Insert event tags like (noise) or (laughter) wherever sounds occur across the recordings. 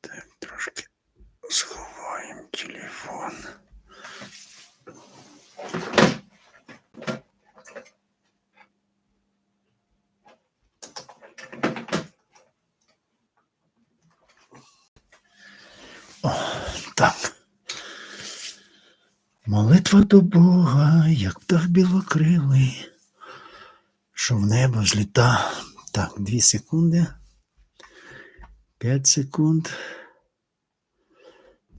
Так, трошки сховаємо телефон. Так. Молитва до Бога, як птах білокрилий, що в небо зліта. Так, дві секунди. П'ять секунд.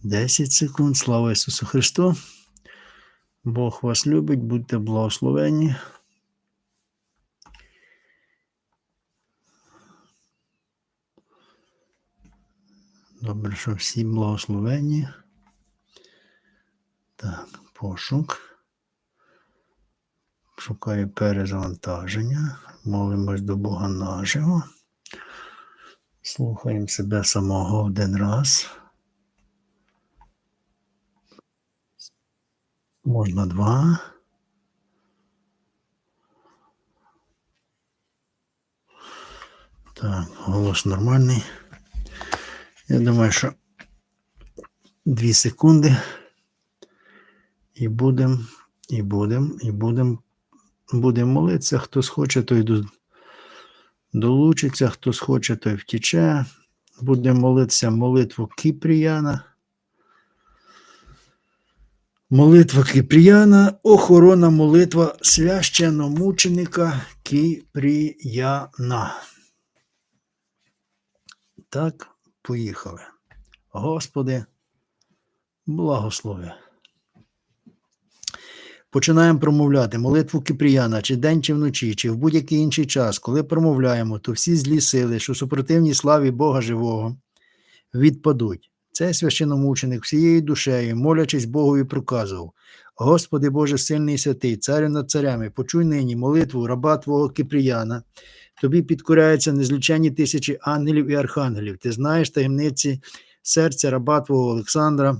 Десять секунд. Слава Ісусу Христу. Бог вас любить, будьте благословені. Добре, що всі благословені. Так, пошук. Шукаю перезавантаження. Молимось до Бога наживо. Слухаємо себе самого один раз. Можна два. Так, голос нормальний. Я думаю, що дві секунди. І будемо, і будемо, і будемо будемо молитися. Хто схоче, той до- долучиться, хто схоче, той втіче. Будемо молитися молитву Кіпріяна. Молитва Кіпріяна, охорона молитва священномученика Кіпріяна. Так, поїхали. Господи, благослови. Починаємо промовляти молитву Кіпріяна, чи день, чи вночі, чи в будь-який інший час, коли промовляємо, то всі злі сили, що супротивні славі Бога живого, відпадуть. Цей священомученик всією душею, молячись Богові, проказував: Господи Боже сильний святий, царю над царями, почуй нині молитву раба Твого Кіпріяна. Тобі підкоряються незліченні тисячі ангелів і архангелів. Ти знаєш таємниці серця раба Твого Олександра.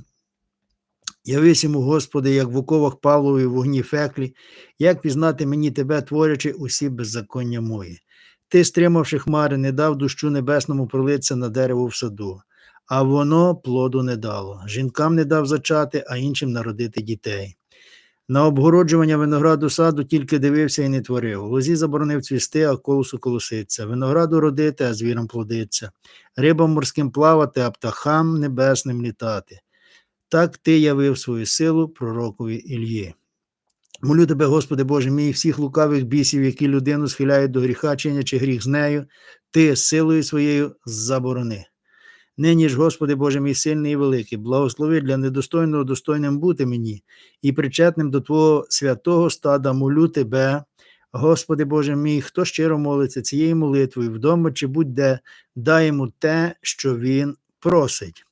Явись йому, Господи, як в оковах Павлові вогні феклі, як пізнати мені Тебе, творячи усі беззаконня мої. Ти, стримавши хмари, не дав дощу небесному пролитися на дерево в саду, а воно плоду не дало. Жінкам не дав зачати, а іншим народити дітей. На обгороджування винограду саду тільки дивився і не творив. Лозі заборонив цвісти, а колосу колоситься. Винограду родити, а звірам плодиться. Рибам морським плавати, а птахам небесним літати. Так ти явив свою силу пророкові Ільї. Молю тебе, Господи Боже мій, всіх лукавих бісів, які людину схиляють до гріха, чинячи гріх з нею, ти силою своєю заборони. Нині ж, Господи Боже мій сильний і великий, благослови для недостойного достойним бути мені і причетним до Твого святого стада молю Тебе, Господи Боже мій, хто щиро молиться цією молитвою вдома чи будь-де, дай йому те, що він просить.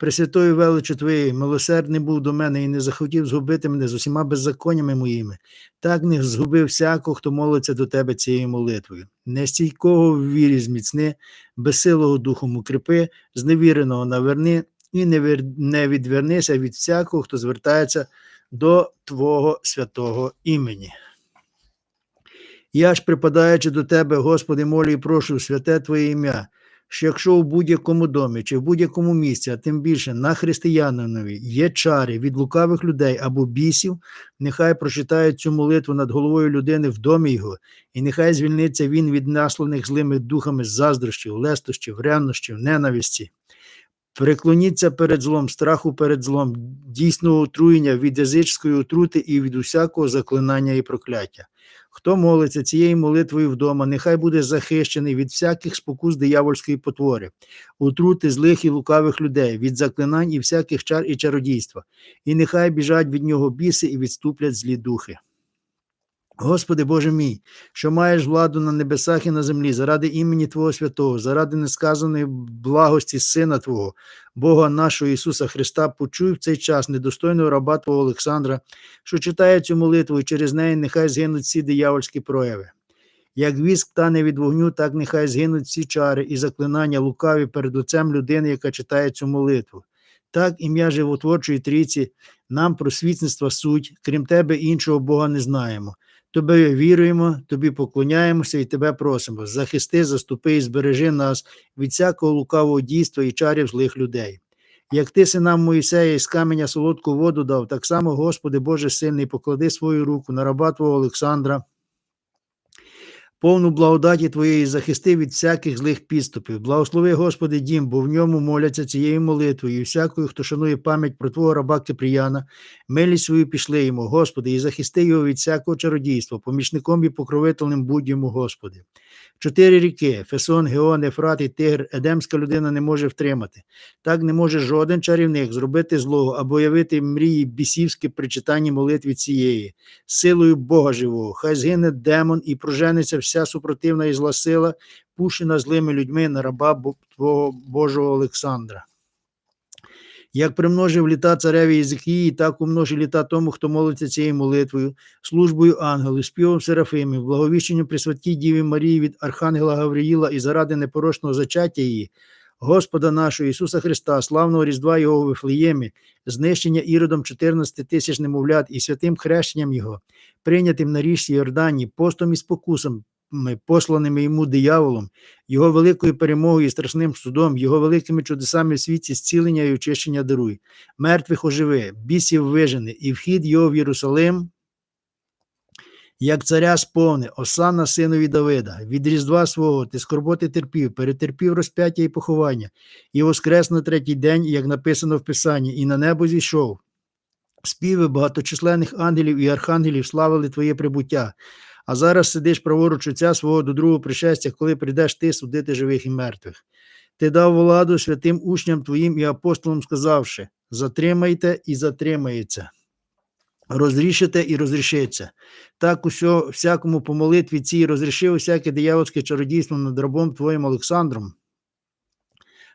Пресвятою величу Твоєю, милосердний був до мене і не захотів згубити мене з усіма беззаконнями моїми. Так не згубив всякого, хто молиться до тебе цією молитвою. Нестійкого в вірі зміцни, безсилого духом укріпи, зневіреного наверни і не відвернися від всякого, хто звертається до Твого святого імені. Я ж, припадаючи до Тебе, Господи, молю і прошу святе Твоє ім'я, що якщо у будь-якому домі чи в будь-якому місці, а тим більше на християнинові є чари від лукавих людей або бісів, нехай прочитають цю молитву над головою людини в домі його, і нехай звільниться він від насланих злими духами заздрощів, лестощів, ревнощів, ненависті. Приклоніться перед злом, страху перед злом, дійсного отруєння від язичської отрути і від усякого заклинання і прокляття. Хто молиться цією молитвою вдома, нехай буде захищений від всяких спокус диявольської потвори, отрути злих і лукавих людей, від заклинань і всяких чар і чародійства, і нехай біжать від нього біси і відступлять злі духи. Господи Боже мій, що маєш владу на небесах і на землі, заради імені Твого Святого, заради несказаної благості Сина Твого, Бога нашого Ісуса Христа, почуй в цей час недостойного раба Твого Олександра, що читає цю молитву, і через неї нехай згинуть всі диявольські прояви. Як віск тане від вогню, так нехай згинуть всі чари і заклинання лукаві перед лицем людини, яка читає цю молитву. Так ім'я животворчої трійці нам просвітництва суть, крім тебе іншого Бога не знаємо. Тобі віруємо, тобі поклоняємося і тебе просимо. Захисти, заступи і збережи нас від всякого лукавого дійства і чарів злих людей. Як ти синам Моїсея із каменя солодку воду дав, так само, Господи Боже сильний, поклади свою руку на раба Твого Олександра, повну благодаті Твоєї захисти від всяких злих підступів. Благослови, Господи, дім, бо в ньому моляться цією молитвою, і всякою, хто шанує пам'ять про Твого раба Кипріяна, милість свою пішли йому, Господи, і захисти його від всякого чародійства, помічником і покровителем будь йому, Господи. Чотири ріки Фесон, Геон, Ефрат і Тигр, едемська людина не може втримати. Так не може жоден чарівник зробити злого або явити мрії бісівські при читанні молитві цієї, силою Бога живого. Хай згине демон і проженеться вся супротивна і зла сила, пущена злими людьми на раба Твого Божого Олександра. Як примножив літа цареві Єзикії, так умножив літа тому, хто молиться цією молитвою, службою ангелів, співом Серафимів, благовіщенням Пресвятій Діві Марії від Архангела Гавриїла і заради непорочного зачаття її, Господа нашого Ісуса Христа, славного Різдва Його у Вифлеємі, знищення іродом 14 тисяч немовлят і святим хрещенням Його, прийнятим на річці Йордані, постом і спокусом, посланими йому дияволом, його великою перемогою і страшним судом, його великими чудесами в світі зцілення і очищення даруй, мертвих оживи, бісів вижени, і вхід його в Єрусалим, як царя сповни, осана синові Давида, від різдва свого ти скорботи терпів, перетерпів розп'яття і поховання, і воскрес на третій день, як написано в Писанні, і на небо зійшов. Співи багаточисленних ангелів і архангелів славили Твоє прибуття. А зараз сидиш праворуч Отця свого до другого пришестя, коли прийдеш ти судити живих і мертвих. Ти дав владу святим учням твоїм і апостолам, сказавши: затримайте і затримається, розрішите і розрішиться. Так усьо, всякому по молитві цій розрішив усяке диявольське чародійство над рабом твоїм Олександром.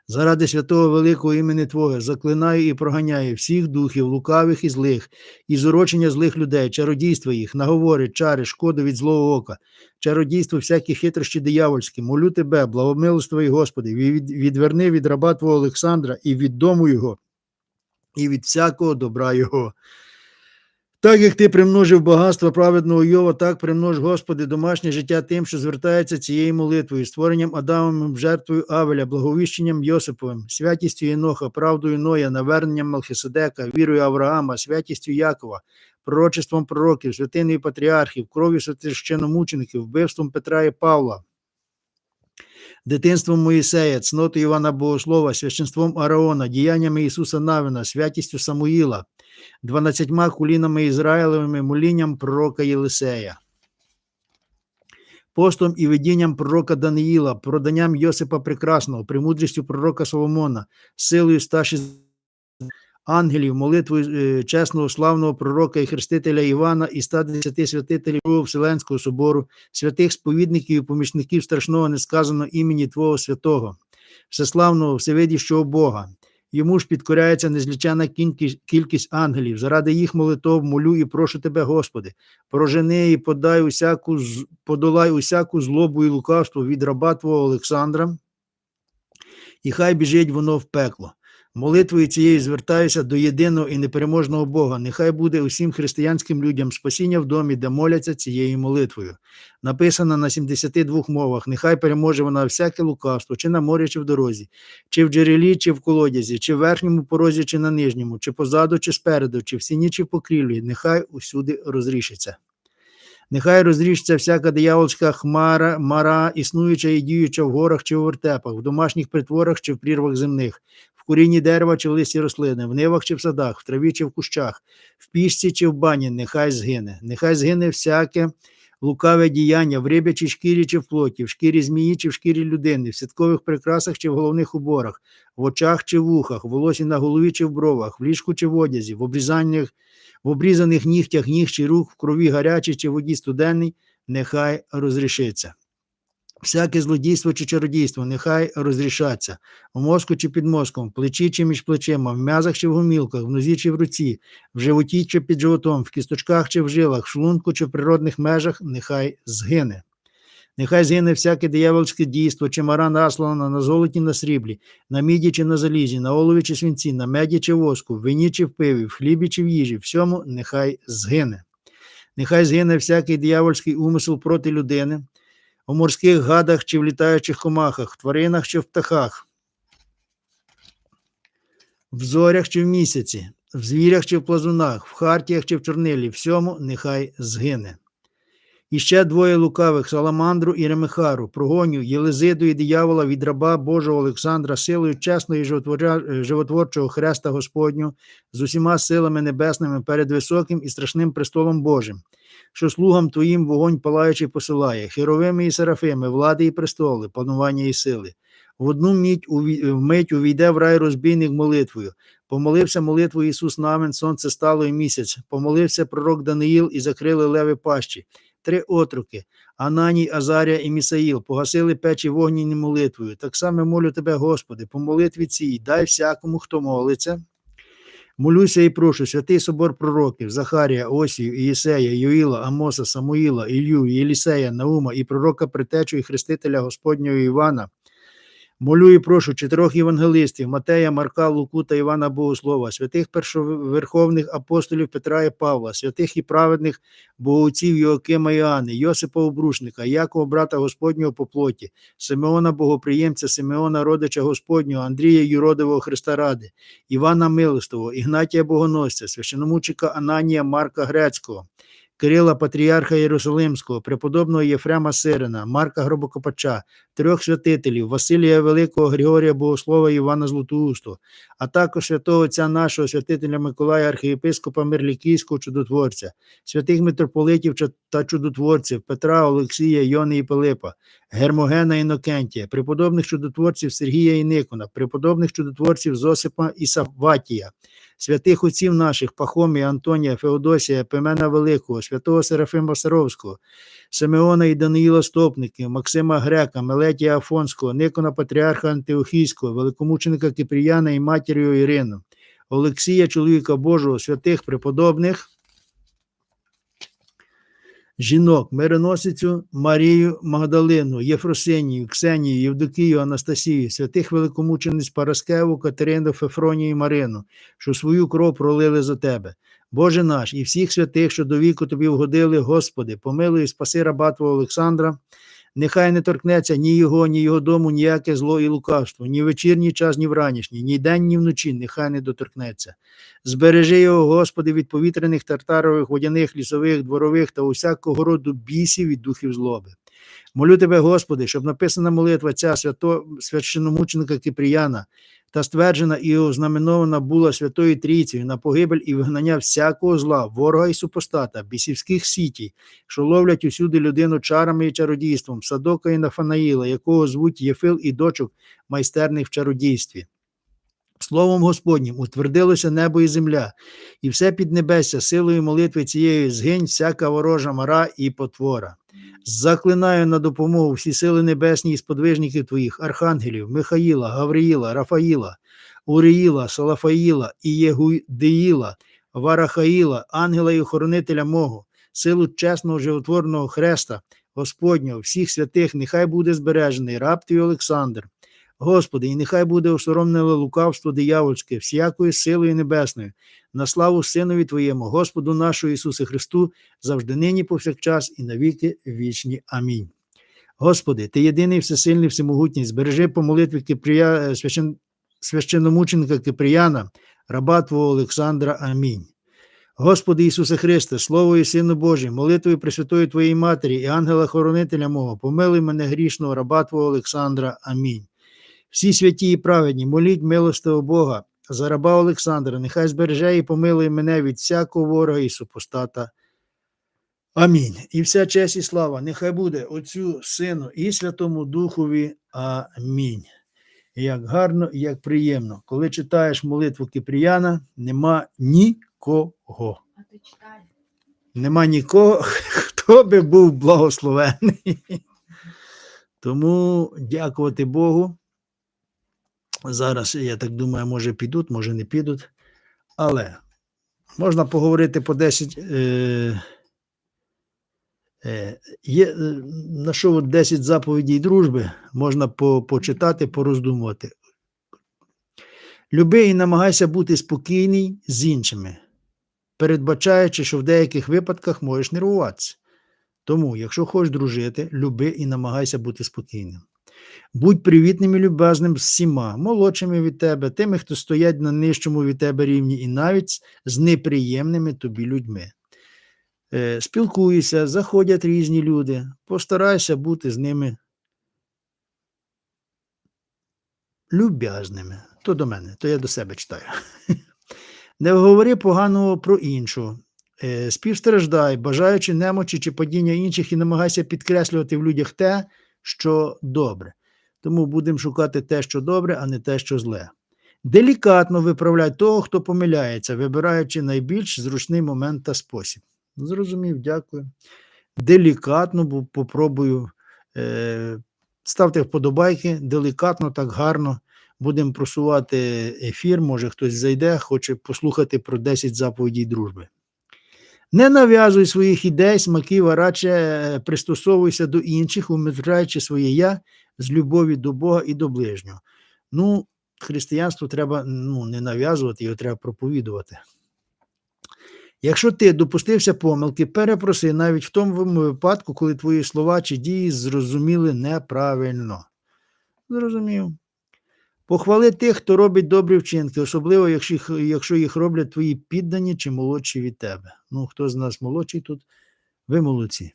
Заради святого великого імені Твого заклинаю і проганяю всіх духів, лукавих і злих, і зурочення злих людей, чародійства їх, наговори, чари, шкоду від злого ока, чародійство, всякі хитрощі диявольські. Молю тебе, благомилостивий Господи, відверни від раба Твого Олександра і від дому його, і від всякого добра його. Так як ти примножив багатство праведного Йова, так примнож, Господи, домашнє життя тим, що звертається цією молитвою, створенням Адамовим, жертвою Авеля, благовіщенням Йосиповим, святістю Єноха, правдою Ноя, наверненням Мелхиседека, вірою Авраама, святістю Якова, пророчеством пророків, святиною патріархів, кров'ю священномучеників, вбивством Петра і Павла, дитинством Моїсея, цнотою Івана Богослова, священством Араона, діяннями Ісуса Навина, святістю Самуїла, дванадцятьма кулінами Ізраїлевими, молінням пророка Єлисея, постом і видінням пророка Даниїла, проданням Йосипа Прекрасного, премудрістю пророка Соломона, силою 160 ангелів, молитвою е, чесного славного пророка і хрестителя Івана і 110 святителів Другого Вселенського собору, святих сповідників і помічників страшного несказаного імені Твого святого, всеславного, всевидящого Бога. Йому ж підкоряється незлічена кількість ангелів. Заради їх молитов молю і прошу тебе, Господи, прожени і подай усяку, подолай усяку злобу і лукавство від раба Твого Олександра, і хай біжить воно в пекло. Молитвою цією звертаюся до єдиного і непереможного Бога. Нехай буде усім християнським людям спасіння в домі, де моляться цією молитвою. Написано на 72 мовах. Нехай переможе вона всяке лукавство, чи на морі, чи в дорозі, чи в джерелі, чи в колодязі, чи в верхньому порозі, чи на нижньому, чи позаду, чи спереду, чи в сіні, чи в покрівлі. Нехай усюди розрішиться. Нехай розріжеться всяка диявольська хмара, мара, існуюча і діюча в горах чи в вертепах, в домашніх притворах чи в прірвах земних, корінні дерева чи в листі рослини, в нивах чи в садах, в траві чи в кущах, в пічці чи в бані, нехай згине. Нехай згине всяке лукаве діяння в рибячій шкірі чи в плоті, в шкірі змії чи в шкірі людини, в святкових прикрасах чи в головних уборах, в очах чи в ухах, в волосі на голові чи в бровах, в ліжку чи в одязі, в обрізаннях в обрізаних нігтях ніг чи рук, в крові гарячій чи воді студенній, нехай розрішиться. Всяке злодійство чи чародійство, нехай розрішаться в мозку чи під мозком, в плечі чи між плечима, в м'язах чи в гомілках, в нозі чи в руці, в животі чи під животом, в кісточках чи в жилах, в шлунку чи в природних межах, нехай згине. Нехай згине всяке диявольське дійство, чи мара наслана на золоті на сріблі, на міді чи на залізі, на олові чи свинці, на меді чи воску, в вині чи в пиві, в хлібі чи в їжі, всьому нехай згине. Нехай згине всякий диявольський умисел проти людини, у морських гадах чи в літаючих комахах, в тваринах чи в птахах, в зорях чи в місяці, в звірях чи в плазунах, в хартіях чи в чорнилі, всьому нехай згине. І ще двоє лукавих Саламандру і Ремехару, прогоню Єлизиду і диявола від раба Божого Олександра силою чесного і животворчого хреста Господню з усіма силами небесними перед високим і страшним престолом Божим, що слугам твоїм вогонь палаючий посилає, херовими і серафими, влади і престоли, панування і сили. В одну мить, вмить увійде в рай розбійник молитвою. Помолився молитвою Ісус Навин, сонце стало і місяць. Помолився пророк Даниїл і закрили леви пащі. Три отроки Ананій, Азарія і Місаїл погасили печі вогняною молитвою. Так само молю тебе, Господи, по молитві цій, дай всякому, хто молиться. Молюся і прошу, святий собор пророків, Захарія, Осію, Ієсея, Юїла, Амоса, Самуїла, Ілью, Єлісея, Наума і пророка Притечу і Хрестителя Господнього Івана. Молю і прошу чотирьох євангелистів Матея, Марка, Луку та Івана Богослова, святих першоверховних апостолів Петра і Павла, святих і праведних богоотців Йоакима і Іоанни, Йосипа Обрушника, Якова, брата Господнього по плоті, Симеона Богоприємця, Симеона родича Господнього, Андрія Юродивого Христа Ради, Івана Милостового, Ігнатія Богоносця, священомучика Ананія Марка Грецького, Кирила Патріарха Єрусалимського, преподобного Єфрема Сирина, Марка Гробокопача, трьох святителів Василія Великого, Григорія Богослова Івана Златоустого, а також святого отця нашого святителя Миколая, архієпископа Мирлікійського чудотворця, святих митрополитів та чудотворців Петра, Олексія, Йони і Пилипа, Гермогена Інокентія, преподобних чудотворців Сергія і Никона, преподобних чудотворців Зосипа і Савватія, святих отців наших Пахомія, Антонія, Феодосія, Пемена Великого, святого Серафима Саровського, Симеона і Даниїла Стопників, Максима Грека, Мелетія Афонського, Никона Патріарха Антиохійського, великомученика Кипріяна і матір'ю Ірину, Олексія, чоловіка Божого, святих преподобних, жінок, мироносицю Марію Магдалину, Єфросинію, Ксенію, Євдокію, Анастасію, святих великомучениць Параскеву, Катерину, Фефронію Марину, що свою кров пролили за тебе. Боже наш, і всіх святих, що до віку тобі вгодили, Господи, помилуй і спаси раба Твого Олександра. Нехай не торкнеться ні його, ні його дому, ніяке зло і лукавство, ні вечірній час, ні вранішній, ні день, ні вночі, нехай не доторкнеться. Збережи його, Господи, від повітряних тартарових, водяних, лісових, дворових та усякого роду бісів і духів злоби. Молю тебе, Господи, щоб написана молитва ця свято, священомученика Кипріяна та стверджена і ознаменована була Святою Трійцею на погибель і вигнання всякого зла, ворога і супостата, бісівських сітій, що ловлять усюди людину чарами і чародійством, Садока і Нафанаїла, якого звуть Єфил і дочок майстерних в чародійстві. Словом Господнім утвердилося небо і земля, і все піднебесся силою молитви цієї згинь всяка ворожа мара і потвора. Заклинаю на допомогу всі сили небесні і сподвижників твоїх, архангелів, Михаїла, Гавриїла, Рафаїла, Уріїла, Салафаїла, і Єгудеїла, Варахаїла, ангела і охоронителя мого, силу чесного животворного хреста, Господнього, всіх святих, нехай буде збережений раб твій Олександр. Господи, і нехай буде осоромлене лукавство диявольське, всякою силою небесною, на славу Синові Твоєму, Господу нашому Ісусу Христу, завжди нині повсякчас і навіки вічні. Амінь. Господи, Ти єдиний всесильний, всемогутній, збережи по молитві Кипрія, священ, священномученика Киприяна, раба Твого Олександра. Амінь. Господи Ісусе Христе, Слово і Сину Божий, молитвою Пресвятої Твоєї Матері і ангела-хоронителя мого, помилуй мене грішного, раба Твого Олександра. Амінь. Всі святі і праведні, моліть милостивого Бога за раба Олександра, нехай збереже і помилує мене від всякого ворога і супостата. Амінь. І вся честь і слава, нехай буде Отцю, Сину і Святому Духові. Амінь. Як гарно і як приємно, коли читаєш молитву Кипріяна, нема нікого. А ти читай. Нема нікого, хто би був благословений. Тому дякувати Богу. Зараз, я так думаю, може підуть, може не підуть. Але можна поговорити по 10. Е, е, є, е, на що от 10 заповідей дружби можна по, почитати, пороздумувати. Люби і намагайся бути спокійний з іншими. передбачаючи, що в деяких випадках можеш нервуватися. Тому, якщо хочеш дружити, люби і намагайся бути спокійним. Будь привітним і любезним з всіма, молодшими від тебе, тими, хто стоять на нижчому від тебе рівні, і навіть з неприємними тобі людьми. Е, Спілкуйся, заходять різні люди, постарайся бути з ними люб'язними. То до мене, то я до себе читаю. (laughs) Не говори поганого про іншого. Е, Співстраждай, бажаючи немочі чи падіння інших, і намагайся підкреслювати в людях те, що добре. Тому будемо шукати те, що добре, а не те, що зле. Делікатно виправляй того, хто помиляється, вибираючи найбільш зручний момент та спосіб. Зрозумів, дякую. Делікатно, бо попробую. Е, ставте вподобайки, делікатно, так гарно. Будемо просувати ефір. Може хтось зайде, хоче послухати про 10 заповідей дружби. Не нав'язуй своїх ідей, смаків, а радше е, пристосовуйся до інших, умираючи своє я з любові до Бога і до ближнього. Ну, християнство треба ну, не нав'язувати, його треба проповідувати. Якщо ти допустився помилки, перепроси навіть в тому випадку, коли твої слова чи дії зрозуміли неправильно. Зрозумів. Похвали тих, хто робить добрі вчинки, особливо, якщо якщо їх роблять твої піддані чи молодші від тебе. Ну, хто з нас молодший тут, ви молодці.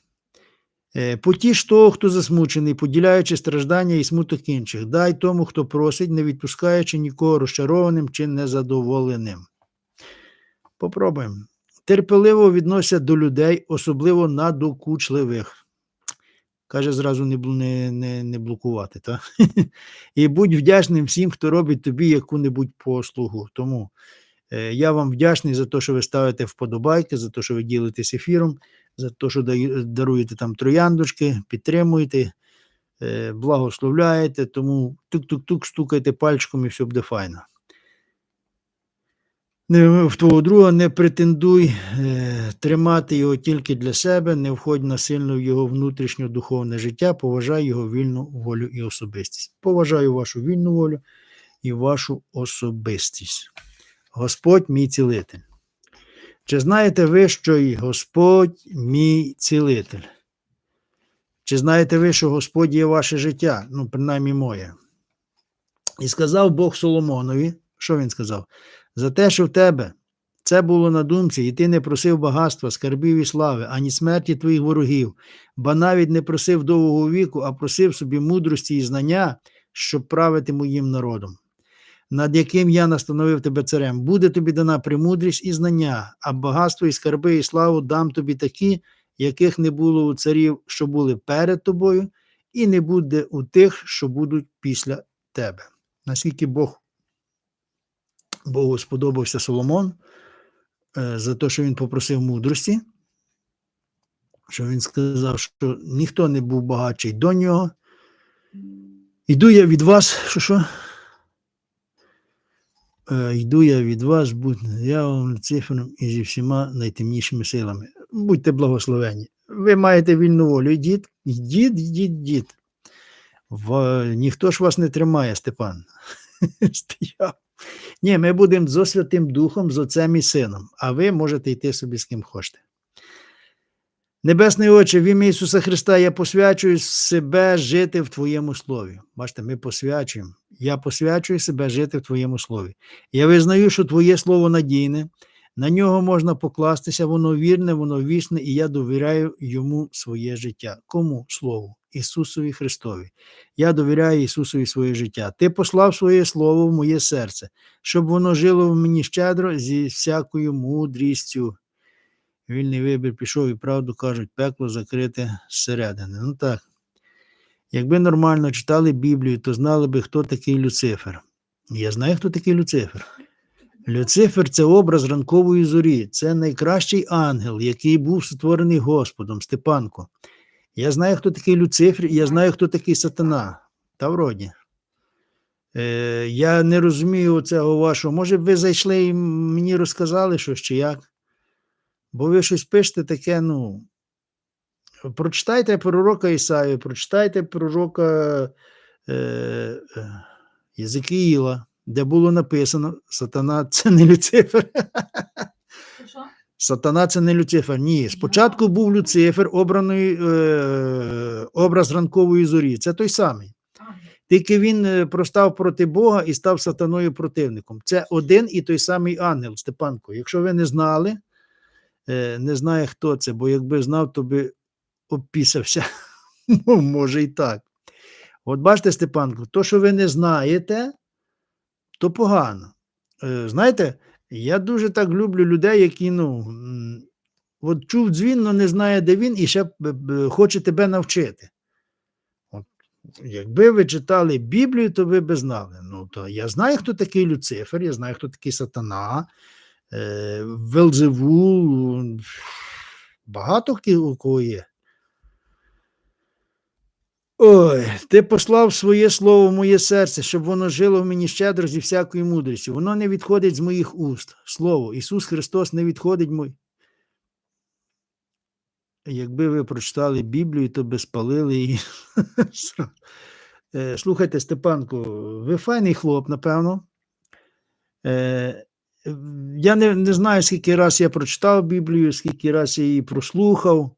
Е, Потіш того, хто засмучений, поділяючи страждання і смуток інших. Дай тому, хто просить, не відпускаючи нікого розчарованим чи незадоволеним. Попробуємо. Терпеливо відносяться до людей, особливо надокучливих. Каже, зразу не, не, не, не блокувати. Та? (laughs) І будь вдячним всім, хто робить тобі яку-небудь послугу. Тому е, я вам вдячний за те, що ви ставите вподобайки, за те, що ви ділитесь ефіром, за те, що даруєте там трояндушки, підтримуєте, е, благословляєте. Тому тук-тук-тук, стукайте пальчиком і все буде файно. В твого друга не претендуй е, тримати його тільки для себе, не входь насильно в його внутрішнє духовне життя, поважай його вільну волю і особистість. Поважаю вашу вільну волю і вашу особистість. Господь мій цілитель. Чи знаєте ви, що і Господь мій цілитель? Чи знаєте ви, що Господь є ваше життя? Ну, принаймні моє. І сказав Бог Соломонові, що він сказав? За те, що в тебе це було на думці, і ти не просив багатства, скарбів і слави, ані смерті твоїх ворогів, ба навіть не просив довгого віку, а просив собі мудрості і знання, щоб правити моїм народом, над яким я настановив тебе царем. Буде тобі дана премудрість і знання, а багатство і скарби і славу дам тобі такі, яких не було у царів, що були перед тобою, і не буде у тих, що будуть після тебе. Наскільки Бог Богу сподобався Соломон е, за те, що він попросив мудрості, що він сказав, що ніхто не був багатший до нього. Йду я від вас, що що? Е, Йду я від вас, будь я вам цифром і зі всіма найтемнішими силами. Будьте благословені. Ви маєте вільну волю. Йдіть, йдіть, йдіть, йдіть. В, ніхто ж вас не тримає, Степан. (laughs) Ні, ми будемо зо Святим Духом, з Отцем і Сином, а ви можете йти собі з ким хочете. Небесний Отче, в ім'я Ісуса Христа, я посвячую себе жити в Твоєму Слові. Бачите, ми посвячуємо. Я посвячую себе жити в Твоєму Слові. Я визнаю, що Твоє Слово надійне, на нього можна покластися, воно вірне, воно вічне, і я довіряю йому своє життя. Кому Слову? Ісусові Христові. Я довіряю Ісусові своє життя. Ти послав своє Слово в моє серце, щоб воно жило в мені щедро зі всякою мудрістю. Вільний вибір пішов і правду кажуть, пекло закрите зсередини. Ну так. Якби нормально читали Біблію, то знали би, хто такий Люцифер. Я знаю, хто такий Люцифер. Люцифер це образ ранкової зорі, це найкращий ангел, який був створений Господом, Степанко. Я знаю, хто такий Люцифер, я знаю, хто такий сатана. Та вроді. Е, я не розумію цього вашого. Може б ви зайшли і мені розказали щось чи як? Бо ви щось пишете таке, ну. Прочитайте пророка Ісаю, прочитайте пророка е, е, Єзекіїла, де було написано: Сатана це не Люцифер. Що? Сатана це не Люцифер. Ні. Спочатку був Люцифер, обраний е, образ ранкової зорі. Це той самий. Тільки він е, простав проти Бога і став сатаною противником. Це один і той самий ангел, Степанко. Якщо ви не знали, не знає, хто це, бо якби знав, то би обпісався. (laughs) Ну, може і так. От бачите, Степанко, то, що ви не знаєте, то погано. Е, Знаєте, я дуже так люблю людей, які, ну, от чув дзвін, але не знає, де він, і ще хоче тебе навчити. От, якби ви читали Біблію, то ви б знали. Ну, то я знаю, хто такий Люцифер, я знаю, хто такий Сатана, е, Велзевул, багато у кого є. Ой, ти послав своє слово в моє серце, щоб воно жило в мені щедро зі всякою мудрістю. Воно не відходить з моїх уст. Слово. Ісус Христос не відходить мой. Якби ви прочитали Біблію, то би спалили її. (laughs) Е, Слухайте, Степанко, ви файний хлоп, напевно. Е, Я не, не знаю, скільки раз я прочитав Біблію, скільки раз я її прослухав,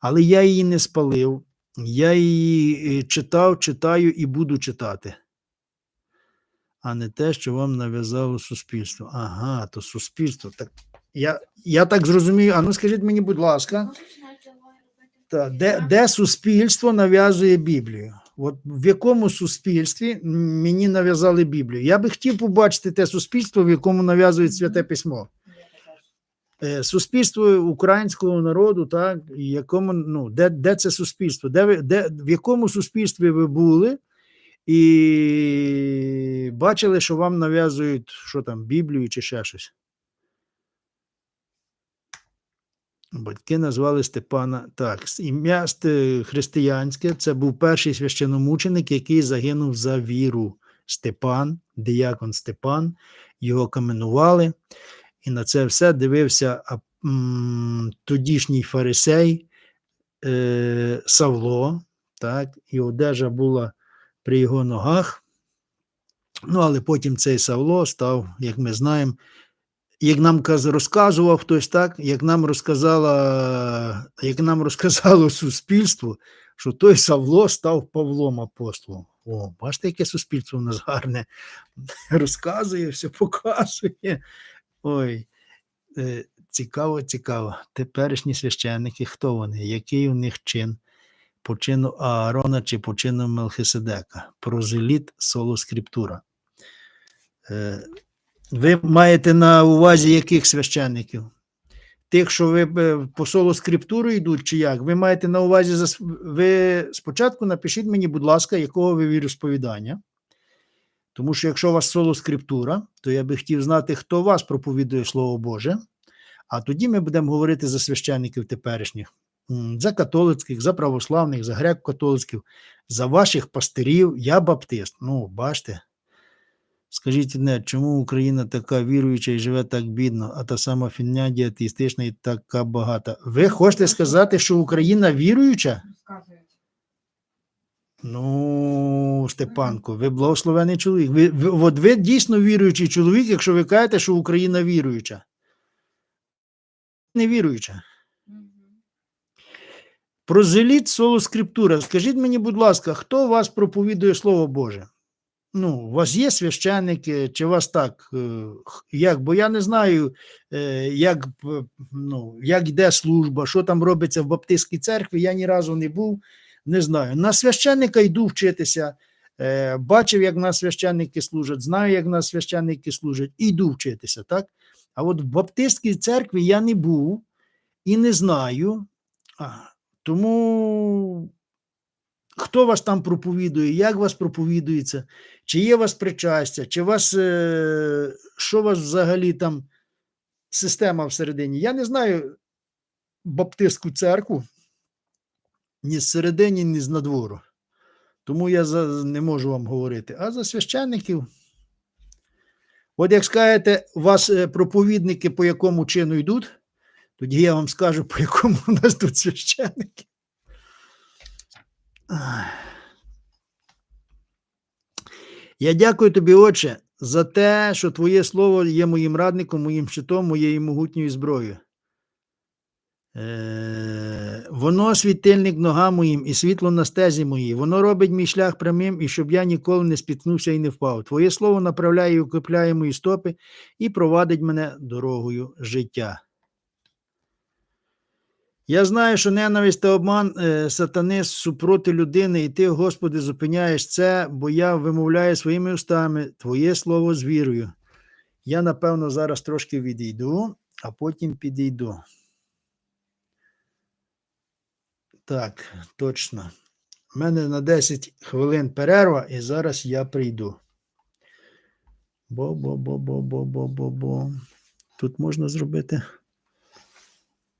але я її не спалив. Я її е, читав, читаю і буду читати. А не те, що вам нав'язало суспільство. Ага, то суспільство. Так, я, я так зрозумію. А ну скажіть мені, будь ласка, та, де, де суспільство нав'язує Біблію? От в якому суспільстві мені нав'язали Біблію? Я би хотів побачити те суспільство, в якому нав'язують святе письмо. Е, Суспільство українського народу, так, якому, ну, де, де це суспільство? Де де, в якому суспільстві ви були і бачили, що вам нав'язують що там, Біблію чи ще щось? Батьки назвали Степана так. Ім'я християнське це був перший священомученик, який загинув за віру. Степан, диякон Степан, його каменували. І на це все дивився тодішній фарисей е, Савло, так, і одежа була при його ногах. Ну, але потім цей Савло став, як ми знаємо, як нам розказував хтось так, як нам розказала, як нам розказало суспільство, що той Савло став Павлом апостолом. О, бачите, яке суспільство в нас гарне. Розказує, все показує. Ой, е, цікаво, цікаво. Теперішні священники, хто вони? Який у них чин? По чину Аарона чи по чину Мелхиседека? Прозеліт соло скриптура. Ви маєте на увазі яких священників? Тих, що ви е, по соло скриптуру йдуть, чи як? Ви маєте на увазі ви спочатку напишіть мені, будь ласка, якого ви віросповідання. Тому що якщо у вас соло скриптура, то я би хотів знати, хто вас проповідує Слово Боже. А тоді ми будемо говорити за священників теперішніх, за католицьких, за православних, за греко-католицьких, за ваших пастирів. Я баптист. Ну, бачите. Скажіть одне, чому Україна така віруюча і живе так бідно, а та сама Фінляндія атеїстична і така багата? Ви хочете сказати, що Україна віруюча? Ну, Степанко, ви благословений чоловік. Ви, ви, от ви дійсно віруючий чоловік, якщо ви кажете, що Україна віруюча. Не віруюча. Мгм. Прозеліт соло скриптура. Скажіть мені, будь ласка, хто вас проповідує Слово Боже? Ну, у вас є священники, чи у вас так? е, Як? Бо я не знаю, е, як, п- ну, як йде служба, що там робиться в Баптистській церкві. Я ні разу не був, не знаю. На священника йду вчитися. е, Бачив, як нас священники служать, знаю, як нас священники служать, і йду вчитися, так? А от в Баптистській церкві я не був і не знаю. Тому хто вас там проповідує, як вас проповідується, чи є у вас причастя, чи вас, е, що у вас взагалі там система всередині. Я не знаю Баптистську церкву ні зсередині, ні з надвору. Тому я за, не можу вам говорити. А за священників. От як скажете, у вас е, проповідники по якому чину йдуть, тоді я вам скажу, по якому у нас тут священники. Я дякую тобі, Отче, за те, що Твоє слово є моїм радником, моїм щитом, моєю могутньою зброєю. Е, воно світильник ногам моїм і світло на стезі моїй. Воно робить мій шлях прямим, і щоб я ніколи не спіткнувся і не впав. Твоє слово направляє і укріпляє мої стопи і провадить мене дорогою життя. Я знаю, що ненависть та обман е, сатани супроти людини, і ти, Господи, зупиняєш це, бо я вимовляю своїми устами Твоє слово з вірою. Я, напевно, зараз трошки відійду, а потім підійду. Так, точно. У мене на 10 хвилин перерва, і зараз я прийду. Бо-бо-бо-бо-бо-бо-бо-бо. Тут можна зробити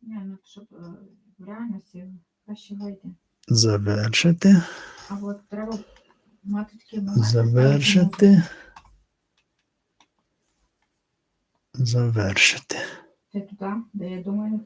Ні, ну щоб е, в реальності краще вийде. завершити. А от треба мати такі моменти. Завершити. Завершити. Ти туди, де я думаю,